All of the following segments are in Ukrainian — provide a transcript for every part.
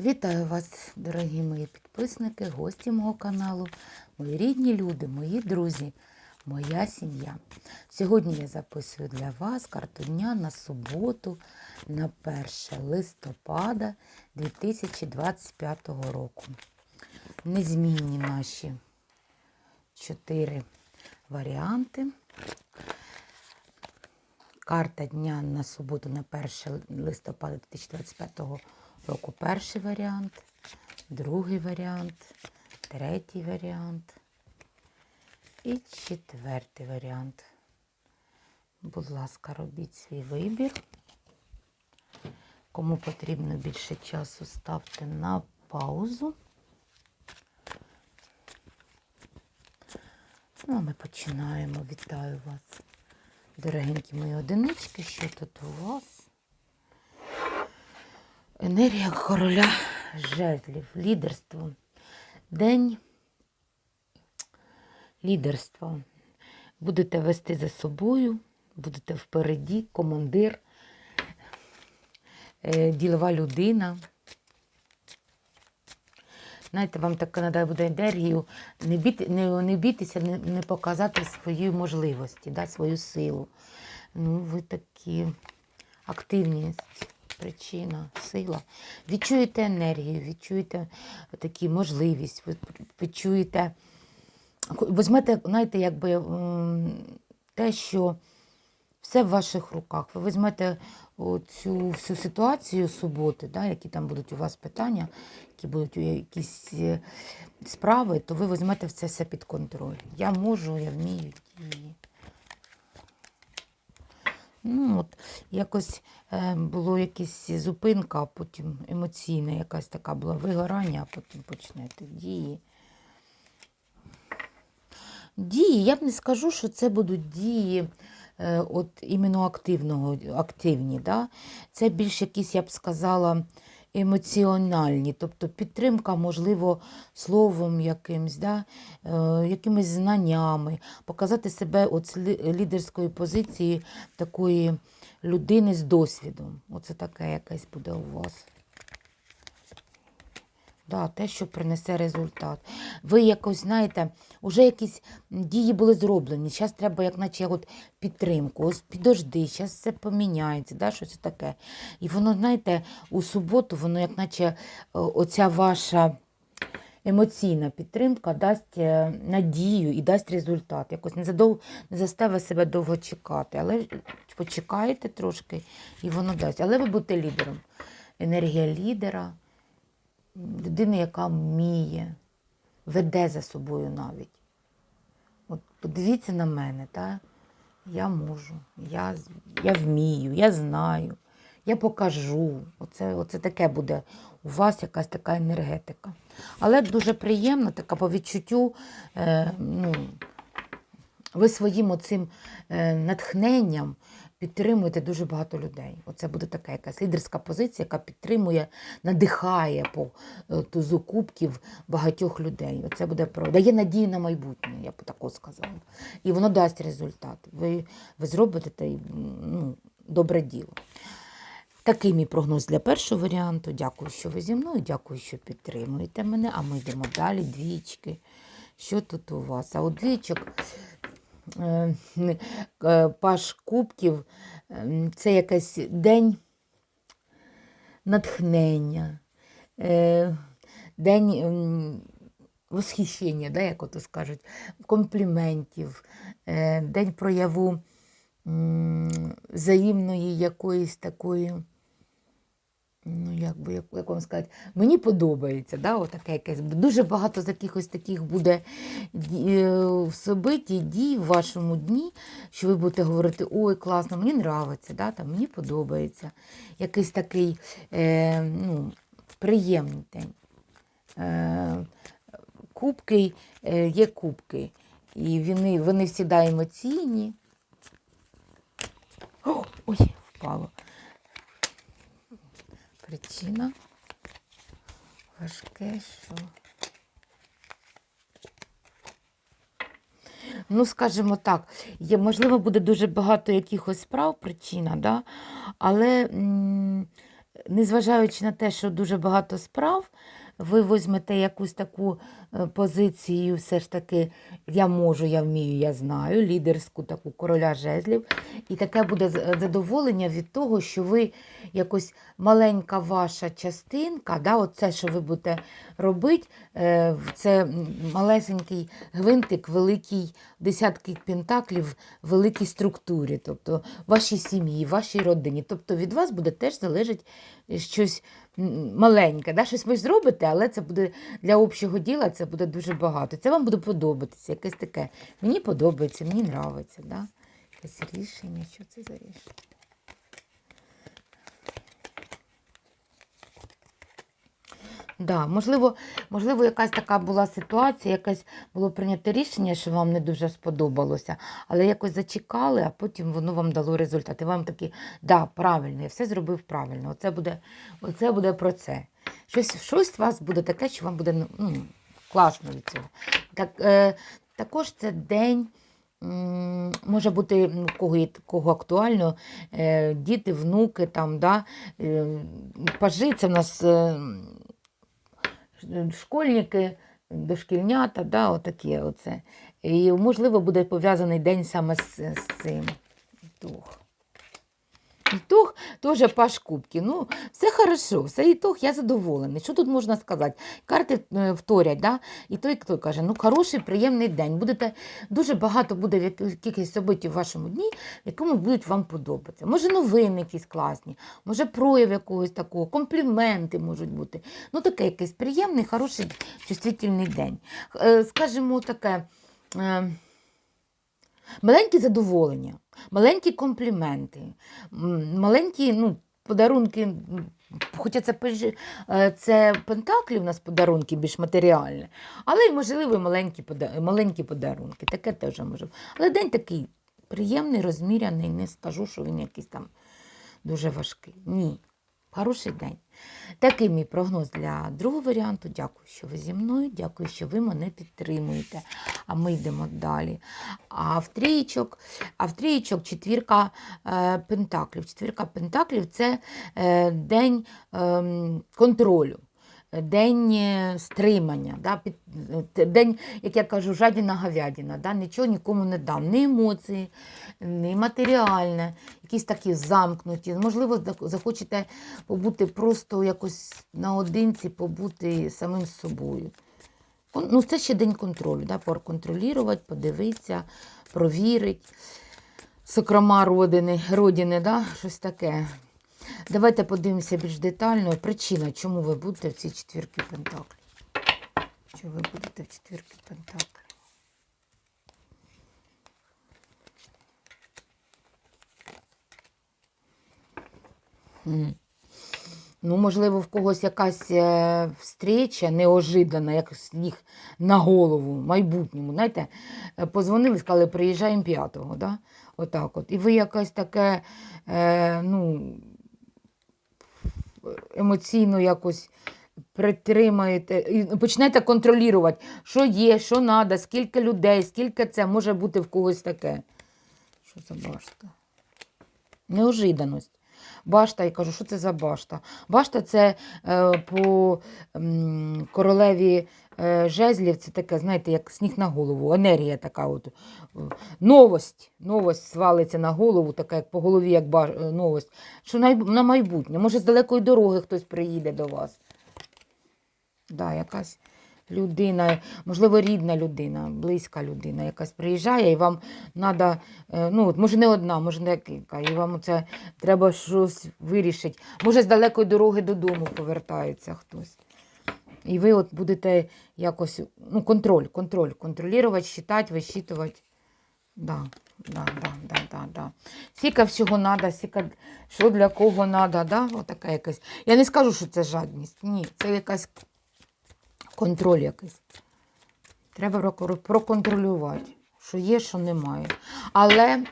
Вітаю вас, дорогі мої підписники, гості мого каналу, мої рідні люди, мої друзі, моя сім'я. Сьогодні я записую для вас карту дня на суботу, на 1 листопада 2025 року. Незмінні наші чотири варіанти. Карта дня на суботу на 1 листопада 2025 року перший варіант, другий варіант, третій варіант і четвертий варіант. Будь ласка, робіть свій вибір. Кому потрібно більше часу, ставте на паузу. Ну, а ми починаємо. Вітаю вас. Дорогенькі мої одинички, що тут у вас? Енергія короля жезлів, лідерство. День лідерства. Будете вести за собою, будете впереді, командир, е, ділова людина. Знаєте, вам така надає буде енергію, не, біти, не, не бійтеся, не, не показати свої можливості, да, свою силу. Ну, ви такі активність, причина, сила. Відчуєте енергію, відчуєте такі можливість, відчуєте, візьмете, знаєте, якби те, що все в ваших руках. Ви візьмете цю всю ситуацію суботи, да, які там будуть у вас питання, які будуть якісь е, справи, то ви візьмете все все під контроль. Я можу, я вмію. Ну, от, якось е, було якась зупинка, а потім емоційна якась така була вигорання, а потім почнете дії. Дії, я б не скажу, що це будуть дії е, от іменно активного, активні. Да? Це більш якісь, я б сказала, емоціональні, тобто підтримка, можливо, словом якимсь, да? е, якимись знаннями, показати себе от з лідерської позиції такої людини з досвідом. Оце таке якесь буде у вас. Да, те, що принесе результат. Ви якось, знаєте, вже якісь дії були зроблені. Зараз треба, як наче от підтримку. Ось підожди, зараз все поміняється, да, щось таке. І воно, знаєте, у суботу, воно, як наче оця ваша емоційна підтримка дасть е, надію і дасть результат. Якось не, задов... не заставить себе довго чекати. Але почекаєте трошки, і воно дасть. Але ви будете лідером. Енергія лідера людини, яка вміє, веде за собою навіть. От подивіться на мене, та? я можу, я, я вмію, я знаю, я покажу. Оце, оце таке буде у вас якась така енергетика. Але дуже приємно, така по відчуттю, е, ну, ви своїм оцим е, натхненням підтримуєте дуже багато людей. Оце буде така якась лідерська позиція, яка підтримує, надихає по е, тузу кубків багатьох людей. Оце буде про дає надію на майбутнє, я б тако сказала. І воно дасть результат. Ви, ви зробите те, ну, добре діло. Такий мій прогноз для першого варіанту. Дякую, що ви зі мною, дякую, що підтримуєте мене. А ми йдемо далі. Двічки. Що тут у вас? А от двічок паш кубків е, це якийсь день натхнення, е, день восхищення, да, як ото скажуть, компліментів, е, день прояву взаємної якоїсь такої. Ну, як би, як, як вам сказати, мені подобається, да, отаке якесь. Дуже багато з якихось таких буде е, собиті, дій в вашому дні, що ви будете говорити, ой, класно, мені подобається, да, там, мені подобається. Якийсь такий е, ну, приємний день. Е, кубки е, є кубки. І вони, вони завжди емоційні. О, ой, впало. Причина важке, що. Ну, скажімо так, є, можливо, буде дуже багато якихось справ, причина, да? але незважаючи на те, що дуже багато справ, ви візьмете якусь таку позицію, все ж таки, я можу, я вмію, я знаю, лідерську таку короля жезлів. І таке буде задоволення від того, що ви якось маленька ваша частинка, да, оце, що ви будете робити, е, це малесенький гвинтик, великий десятки пентаклів в великій структурі, тобто вашій сім'ї, вашій родині. Тобто від вас буде теж залежить щось маленьке. Да? Щось ви зробите, але це буде для общого діла буде дуже багато. Це вам буде подобатися, якесь таке. Мені подобається, мені нравиться. Да? Якесь рішення, що це за рішення? Да, можливо, можливо, якась така була ситуація, якесь було прийнято рішення, що вам не дуже сподобалося, але якось зачекали, а потім воно вам дало результат. І вам такі, да, правильно, я все зробив правильно. Оце буде, оце буде про це. Щось, щось у вас буде таке, що вам буде ну, класно від цього. Так, е, також це день. Може бути, ну, кого, кого актуально, е, діти, внуки, там, да, е, пажи, це в нас е, школьники, дошкільнята, да, отакі оце. І, можливо, буде пов'язаний день саме з, з цим. Ітог теж паш кубки. Ну, все хорошо, все ітог, я задоволений. Що тут можна сказати? Карти е, вторять, да? і той, хто каже, ну хороший, приємний день. Будете, дуже багато буде якихось событий в вашому дні, якому будуть вам подобатися. Може, новини якісь класні, може, прояв якогось такого, компліменти можуть бути. Ну, таке якийсь приємний, хороший, чувствительний день. Е, Скажімо, таке. Маленькі задоволення, маленькі компліменти, маленькі ну, подарунки, хоча це, е, це пентаклі у нас подарунки більш матеріальні, але й можливо маленькі, маленькі подарунки. Таке теж може. Але день такий приємний, розміряний, не скажу, що він якийсь там дуже важкий. Ні. Хороший день. Такий мій прогноз для другого варіанту. Дякую, що ви зі мною. Дякую, що ви мене підтримуєте. А ми йдемо далі. А в трієчок, а в трієчок четвірка е, пентаклів. Четвірка пентаклів це е, день е, контролю. День стримання, да, е, день, як я кажу, жадіна говядина, да, нічого нікому не дам, ні емоції, ні матеріальне, якісь такі замкнуті. Можливо, захочете побути просто якось наодинці, побути самим собою. Ну, це ще день контролю, да, проконтролювати, подивитися, провірити. Сокрома родини, родини, да, щось таке. Давайте подивимося більш детально. Причина, чому ви будете в цій четвірці пентаклів. Чому ви будете в четвірці пентаклів? Ну, можливо, в когось якась е, встреча неожиданна, як сніг на голову, в майбутньому. Знаєте, е, позвонили, сказали, приїжджаємо п'ятого. Да? Отак от. І ви якась таке, е, ну, емоційно якось притримаєте, почнете контролювати, що є, що треба, скільки людей, скільки це може бути в когось таке. Що за башта? Неожиданість. Башта, я кажу, що це за башта? Башта це е, по м, королеві е, жезлів, це таке, знаєте, як сніг на голову, енергія така. от. е, Новость. Новость свалиться на голову, така як по голові, як ба, е, новость. Що на, на майбутнє. Може, з далекої дороги хтось приїде до вас. Да, якась людина, можливо, рідна людина, близька людина, якась приїжджає, і вам треба, ну, може, не одна, може, декілька, і вам це треба щось вирішити. Може, з далекої дороги додому повертається хтось. І ви от будете якось, ну, контроль, контроль, контролювати, считати, висчитувати. Да, да, да, да, да, да. Скільки всього треба, скільки, що для кого треба, да? Отака якась. Я не скажу, що це жадність. Ні, це якась контроль якийсь. Треба проконтролювати, що є, що немає. Але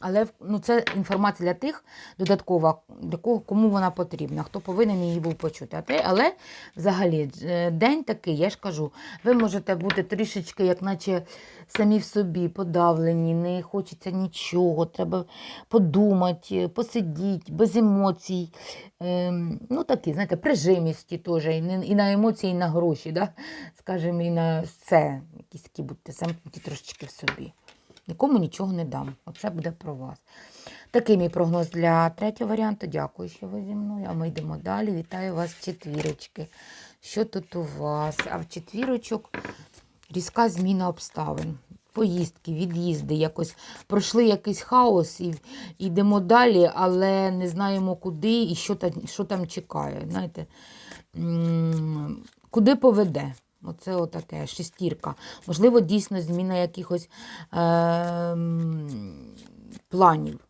Але ну, це інформація для тих додаткова, для кого кому вона потрібна, хто повинен її був почути. А те, але взагалі е, день такий, я ж кажу, ви можете бути трішечки, як наче самі в собі подавлені, не хочеться нічого, треба подумати, посидіти, без емоцій. Ем, ну такі, знаєте, прижимісті теж, і, на емоції, і на гроші, да? скажімо, і на все. Якісь такі будьте замкнуті трошечки в собі. Нікому нічого не дам. Оце буде про вас. Такий мій прогноз для третього варіанту. Дякую, що ви зі мною. А ми йдемо далі. Вітаю вас четвірочки. Що тут у вас? А в четвірочок різка зміна обставин. Поїздки, від'їзди, якось пройшли якийсь хаос і йдемо далі, але не знаємо куди і що там, що там чекає. Знаєте, куди поведе? Оце отаке, шестірка. Можливо, дійсно зміна якихось е, планів.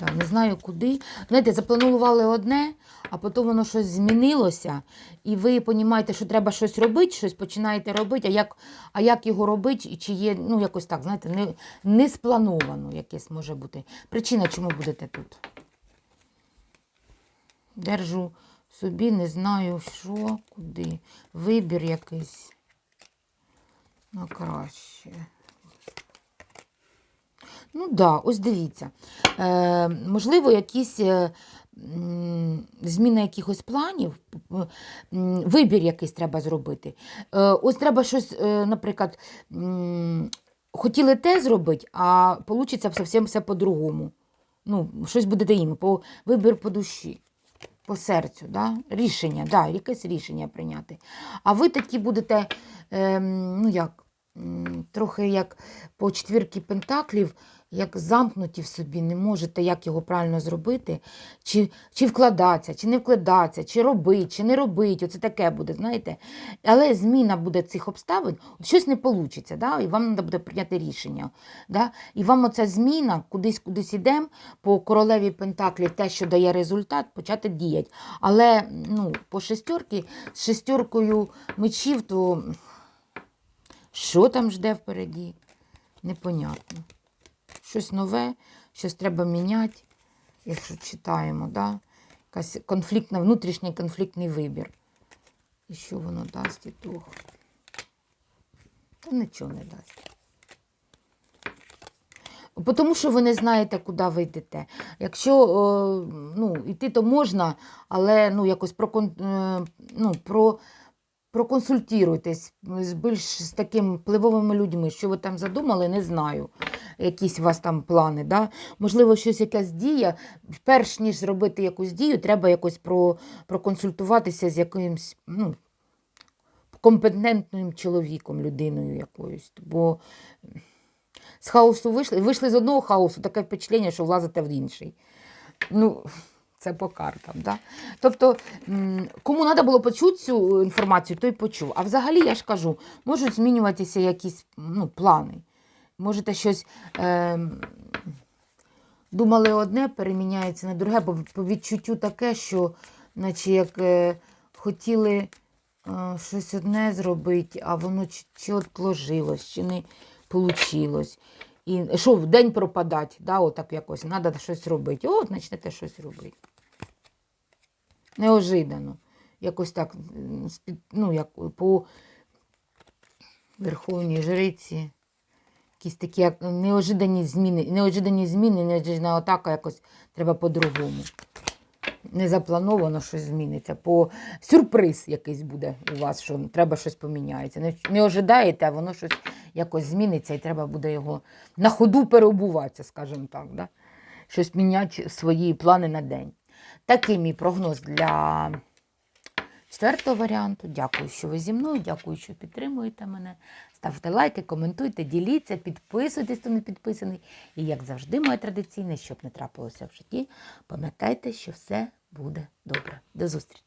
Да, не знаю куди. Знаєте, запланували одне, а потім воно щось змінилося, і ви розумієте, що треба щось робити, щось починаєте робити, а як, а як його робити, і чи є, ну, якось так, знаєте, не, не сплановано якесь може бути. Причина, чому будете тут? Держу собі, не знаю, що, куди. Вибір якийсь на краще. Ну да, ось дивіться. Е, можливо, якісь е, зміна якихось планів, вибір якийсь треба зробити. Е, ось треба щось, е, наприклад, м, хотіли те зробити, а вийде зовсім все по-другому. Ну, щось будете їм, по, вибір по душі, по серцю, да? рішення, да, якесь рішення прийняти. А ви такі будете, ем, ну як, трохи як по четвірки пентаклів, як замкнуті в собі, не можете як його правильно зробити, чи, чи вкладатися, чи не вкладатися, чи робити, чи не робити. Оце таке буде, знаєте. Але зміна буде цих обставин, щось не вийде, да? і вам треба буде прийняти рішення. Да? І вам оця зміна, кудись кудись ідемо, по королеві Пентаклів, те, що дає результат, почати діяти. Але ну, по шестерки, з шестеркою мечів, то що там жде впереді? Непонятно. Щось нове, щось треба міняти, якщо читаємо, да? якась конфліктна, внутрішній конфліктний вибір. І що воно дасть і того? Та нічого не дасть. Тому що ви не знаєте, куди ви йдете. Якщо е, ну, йти, то можна, але ну, якось прокон, е, ну, про, проконсультуйтесь з більш з такими впливовими людьми, що ви там задумали, не знаю. Якісь у вас там плани. Да? Можливо, щось якась дія. Перш ніж зробити якусь дію, треба якось про, проконсультуватися з якимось ну, компетентним чоловіком, людиною якоюсь. Бо з хаосу вийшли, вийшли з одного хаосу, таке впечатлення, що влазите в інший. Ну, це по картам. Да? Тобто, кому треба було почути цю інформацію, той почув. А взагалі, я ж кажу, можуть змінюватися якісь ну, плани. Можете щось е, думали одне, переміняється на друге, бо по відчуттю таке, що наче як е, хотіли е, щось одне зробити, а воно чи, чи отложилось, чи не вийшло. І що в день пропадать, да, отак якось, треба щось робити. От почнете щось робити. Неожиданно. Якось так, ну, як по Верховній Жриці. Якісь такі як неожидані зміни, неожидані зміни, неожиданна атака якось треба по-другому. Не заплановано щось зміниться. По сюрприз якийсь буде у вас, що треба щось поміняється. Не, не ожидаєте, а воно щось якось зміниться, і треба буде його на ходу переобуватися, скажімо так. Да? Щось міняти свої плани на день. Такий мій прогноз для четвертого варіанту. Дякую, що ви зі мною. Дякую, що підтримуєте мене. Ставте лайки, коментуйте, діліться, підписуйтесь, хто не підписаний. І, як завжди, моє традиційне, щоб не трапилося в житті, пам'ятайте, що все буде добре. До зустрічі!